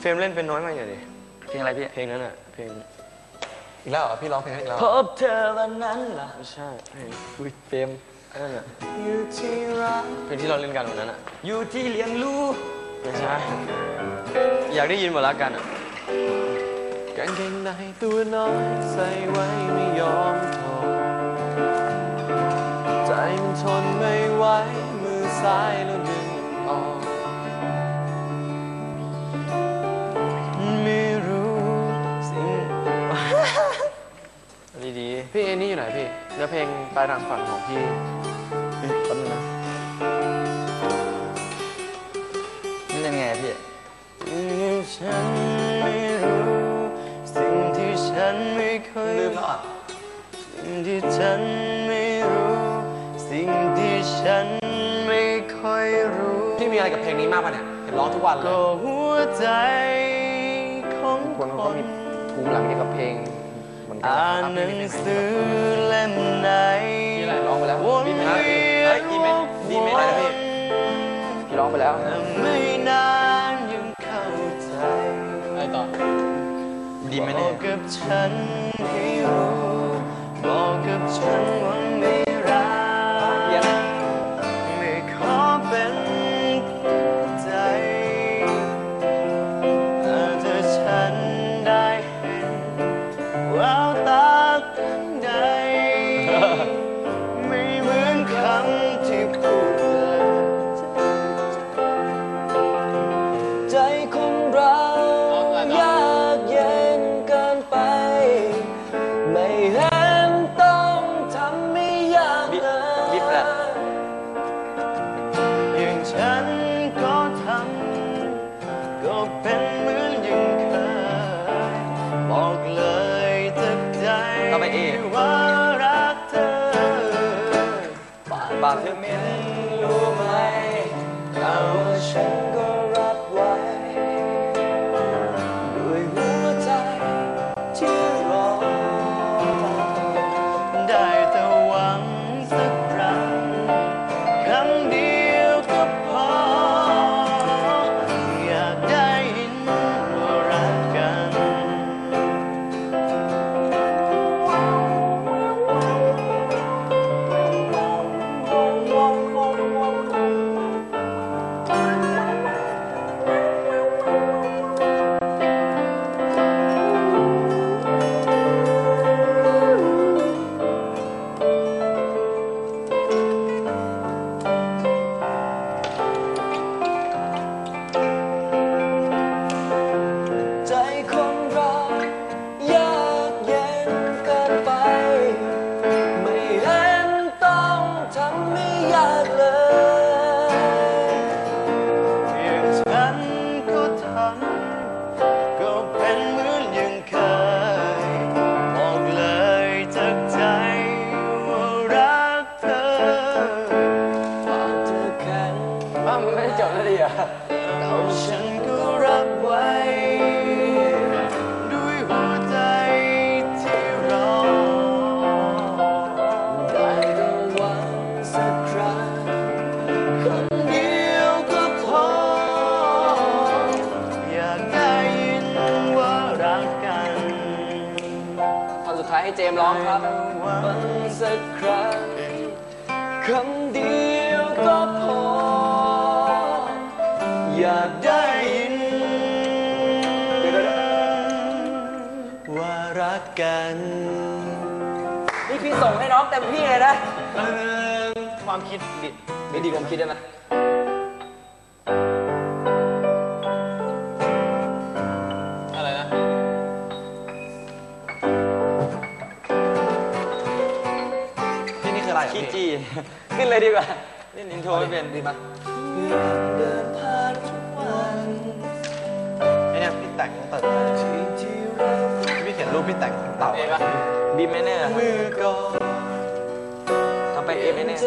เฟรมเล่นเป็นน้อยมากอย่างดิเพลงอะไรพี่ เพลงนั้นอะ เพลงอีกแล้วเหรอพี่ร้องเพลงนั้นอีกแล้วพบเธอวันนั้นเหรอไม่ใช่ เพลงอุ้ยเฟรมอันนั้นอะ อยู่ที่รักเพลงที่เราเล่นกันวันนั้นอะ อยู่ที่เลี้ยงลูกไม่ใช่ อยากได้ยินหมดละกันอะ กางเกงในตัวน้อยใส่ไว้ อเพลงปลายทางฝันของพี่ๆเฮ้ยแป๊บนึงนะนี่เป็นไงพี่ฉันไม่รู้สิ่งที่ฉันไม่เคยลืมแล้วอะสิ่งที่ฉันไม่รู้ สิ่งที่ฉันไม่ค่อยรู้พี่มีอะไรกับเพลงนี้มากป่ะเนี่ยเห็นร้องทุกวันเลยก็หัวใจของคนคเขานมีภูมิหลังเกี่ยวกับเพลงเหมือน กันอ่านะนคหรับนังพี่สือเล่มไหนพี่อะไรร้องไปแล้ววนพี่เวีไม่ยได้นเฮ้ยอีเมลดีเมลอะไรนะพี่พี่ร้องไปแล้วไม่นานยังเข้าใจอะไรต่อดีไหมบเนี่อยกกับฉันให้รู้บอกกับฉันว่า เป็นเหมือนอย่างเคยบอกเลยจากใจต่อไปเอ ว่ารักเธอ บาปเธอไม่รู้รู้ไหมเอาว่าฉัน ร้องครับว่าฟังสักครั้งคำเดียวก็พอ อยากได้ได้ยิน ว่ารักกัน นี่พี่ส่งให้น้องเต็มที่เลยนะ ความคิดดิไม่ดีผมคิดได้ไหม ขี้พี่จี้ขึ้นเลยดีกว่าเล่นอินโทรไม่เป็นดีมั้ยเดินผ่านทุกวันไอเนี่ยพี่แต่งตั้งแต่ที่ที่เราพี่เขียนรูปพี่แต่งเต่าเอปะบีเมเนอร์มือก่อนต่อไปเอเมเนอร์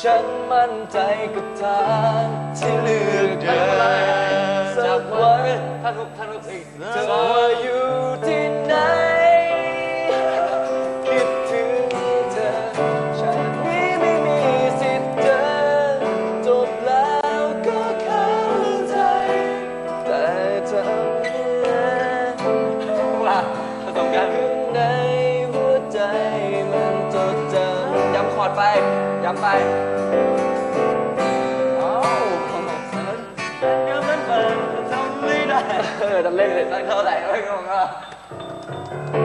ฉันมั่นใจกับทางที่เลือกเดินสักวันถ้าทุกถ้าทุกสิ่งเธออยู่ที่ไหน ออจะเล่นเลยตั้งเท่าไหร่ไม่งงอะ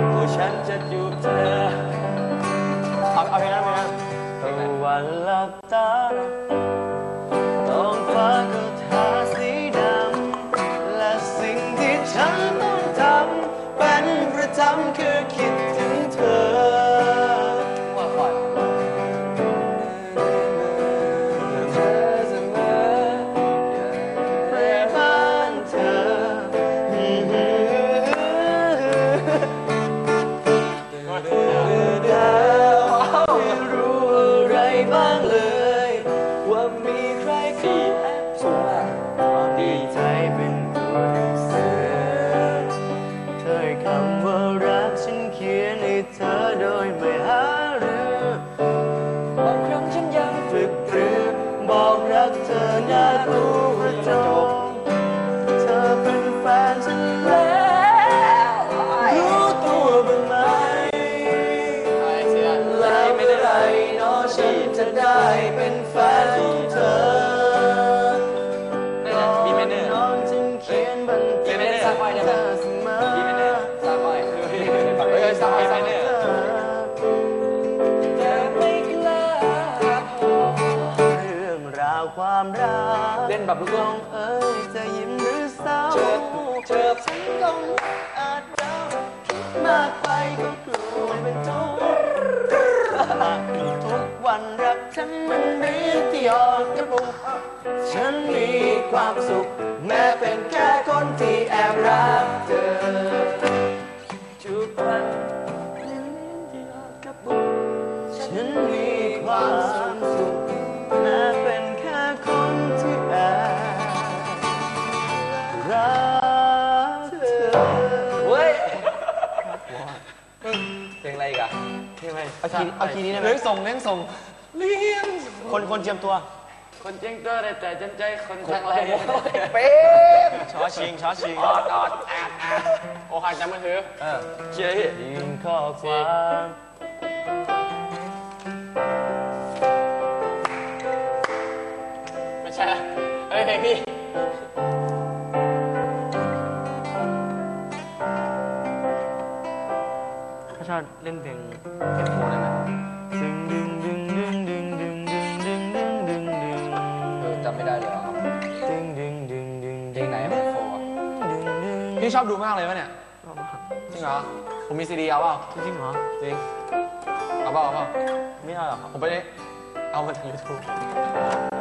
โอ้ฉันจะจูบเธอเอาเอาเพลงนั้นเพลงนั้นวันหลับตาท้องฟ้าก็ทาสีดำและสิ่งที่ฉันต้องทำเป็นประจำคือคิด บ้างเลย กเล่นแบบลูกลองเอ้ยจะยิ้มหรือเศร้าเจอเจอฉันต้องอาจเดาคิดมากไปก็กลัวเป็นทุกข์ทุกวันรักฉันมันเรียนที่ออกกระปุกฉันมีความสุข แม้เป็นแค่คนที่แอบรักเธอ เพลงอะไรเอาคีย์เอาคีย์นี้ได้ไหมเลี้ยงส่งเลี้ยงส่งเลี้ยงคนคนเจียมตัว คนเจ้งตัวได้แต่จนใจคนทางไรเป๊ะช้อชิงช้อชิงออดออดอาดอาดโอหักจำมือถือเชียร์พี่ยิงข้อความไม่ใช่ละเอ้ยเพลงพี่ เล่นเพลงเพลงโฟได้ไหมดึงดึงดึงดึงดึงดึงดึงดึงดึงดึงดึงเออจำไม่ได้เลยเหรอดึงดึงดึงดึงเพลงไหนเป็นโฟร์ดึงดึงพี่ชอบดูมากเลยวะเนี่ยจริงเหรอผมมีซีดีเอาเปล่าจริงเหรอจริงเอาเปล่าเอาเปล่าไม่เอาหรอกผมไปเอามาจากยูทูบอ๋อ